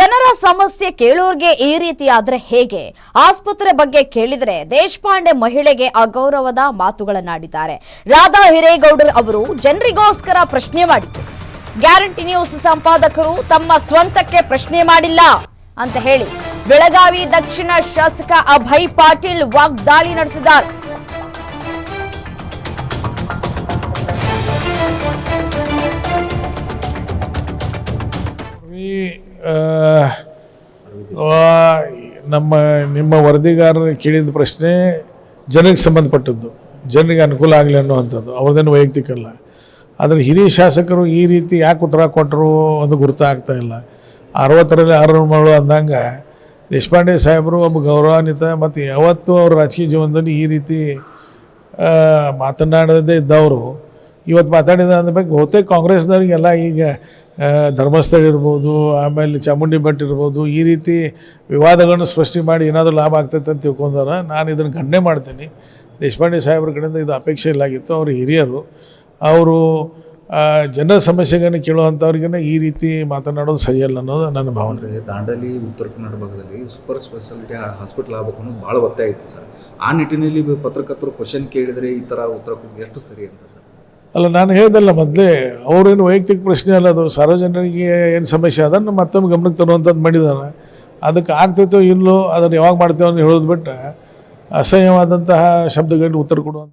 ಜನರ ಸಮಸ್ಯೆ ಕೇಳೋರ್ಗೆ ಈ ರೀತಿ ಆದ್ರೆ ಹೇಗೆ? ಆಸ್ಪತ್ರೆ ಬಗ್ಗೆ ಕೇಳಿದ್ರೆ ದೇಶಪಾಂಡೆ ಮಹಿಳೆಗೆ ಅಗೌರವದ ಮಾತುಗಳನ್ನಾಡಿದ್ದಾರೆ. ರಾಧಾ ಹಿರೇಗೌಡರ್ ಅವರು ಜನರಿಗೋಸ್ಕರ ಪ್ರಶ್ನೆ ಮಾಡಿದ್ರು. ಗ್ಯಾರಂಟಿ ನ್ಯೂಸ್ ಸಂಪಾದಕರು ತಮ್ಮ ಸ್ವಂತಕ್ಕೆ ಪ್ರಶ್ನೆ ಮಾಡಿಲ್ಲ ಅಂತ ಹೇಳಿ. ಬೆಳಗಾವಿ ದಕ್ಷಿಣ ಶಾಸಕ ಅಭಯ್ ಪಾಟೀಲ್ ವಾಗ್ದಾಳಿ ನಡೆಸಿದ್ದಾರೆ. ನಮ್ಮ, ನಿಮ್ಮ ವರದಿಗಾರರು ಕೇಳಿದ ಪ್ರಶ್ನೆ ಜನರಿಗೆ ಸಂಬಂಧಪಟ್ಟದ್ದು, ಜನರಿಗೆ ಅನುಕೂಲ ಆಗಲಿ ಅನ್ನುವಂಥದ್ದು, ಅವ್ರದ್ದೇನು ವೈಯಕ್ತಿಕ ಅಲ್ಲ. ಆದರೆ ಹಿರಿಯ ಶಾಸಕರು ಈ ರೀತಿ ಯಾಕೆ ಉತ್ತರ ಕೊಟ್ಟರು ಒಂದು ಗುರುತಾಗ್ತಾ ಇಲ್ಲ. ಅರವತ್ತರಲ್ಲಿ ಆರು ಮಗಳು ಅಂದಂಗೆ ದೇಶಪಾಂಡೆ ಸಾಹೇಬರು ಒಬ್ಬ ಗೌರವಾನ್ವಿತ ಮತ್ತು ಯಾವತ್ತೂ ಅವ್ರ ರಾಜಕೀಯ ಜೀವನದಲ್ಲಿ ಈ ರೀತಿ ಮಾತನಾಡದೇ ಇದ್ದವರು ಇವತ್ತು ಮಾತಾಡಿದ ಅಂದಬೇಕು ಬಹುತೇಕ ಕಾಂಗ್ರೆಸ್ದವ್ರಿಗೆಲ್ಲ ಈಗ ಧರ್ಮಸ್ಥಳ ಇರ್ಬೋದು, ಆಮೇಲೆ ಚಾಮುಂಡಿ ಬೆಟ್ಟ ಇರ್ಬೋದು, ಈ ರೀತಿ ವಿವಾದಗಳನ್ನು ಸೃಷ್ಟಿ ಮಾಡಿ ಏನಾದರೂ ಲಾಭ ಆಗ್ತೈತೆ ಅಂತ ತಿಳ್ಕೊಂಡಾರ ನಾನು ಇದನ್ನು ಖಂಡನೆ ಮಾಡ್ತೀನಿ. ದೇಶಪಾಂಡೆ ಸಾಹೇಬ್ರ ಕಡೆಯಿಂದ ಇದು ಅಪೇಕ್ಷೆ ಇಲ್ಲಾಗಿತ್ತು ಅವರು ಹಿರಿಯರು. ಅವರು ಜನರ ಸಮಸ್ಯೆಗಳನ್ನು ಕೇಳುವಂಥವ್ರಿಗೇ ಈ ರೀತಿ ಮಾತನಾಡೋದು ಸರಿಯಲ್ಲ ಅನ್ನೋದು ನನ್ನ ಭಾವನೆ. ದಾಂಡಲಿ, ಉತ್ತರ ಕನ್ನಡ ಭಾಗದಲ್ಲಿ ಸೂಪರ್ ಸ್ಪೆಷಾಲಿಟಿ ಹಾಸ್ಪಿಟಲ್ ಆಗಬೇಕು ಅನ್ನೋದು ಭಾಳ ಒತ್ತಾಯ ಇತ್ತು ಸರ್. ಆ ನಿಟ್ಟಿನಲ್ಲಿ ಪತ್ರಕರ್ತರು ಕ್ವಶನ್ ಕೇಳಿದರೆ ಈ ಥರ ಉತ್ತರ ಕೊಡೋದು ಎಷ್ಟು ಸರಿ ಅಂತ ಸರ್? ಅಲ್ಲ, ನಾನು ಹೇಳ್ದಲ್ಲ ಮೊದಲೇ, ಅವರೇನು ವೈಯಕ್ತಿಕ ಪ್ರಶ್ನೆ ಅಲ್ಲ, ಅದು ಸಾರ್ವಜನಿಕರಿಗೆ ಏನು ಸಮಸ್ಯೆ ಅದನ್ನು ಮತ್ತೊಮ್ಮೆ ಗಮನಕ್ಕೆ ತರುವಂಥದ್ದು ಮಾಡಿದ್ದಾನೆ ಅದಕ್ಕೆ ಆಗ್ತೈತೋ ಇಲ್ಲೋ ಅದನ್ನು ಯಾವಾಗ ಮಾಡ್ತೇವೆ ಅಂತ ಹೇಳೋದು ಬಿಟ್ಟು ಅಸಹ್ಯವಾದಂತಹ ಶಬ್ದಗಳಿಗೆ ಉತ್ತರ ಕೊಡುವಂಥ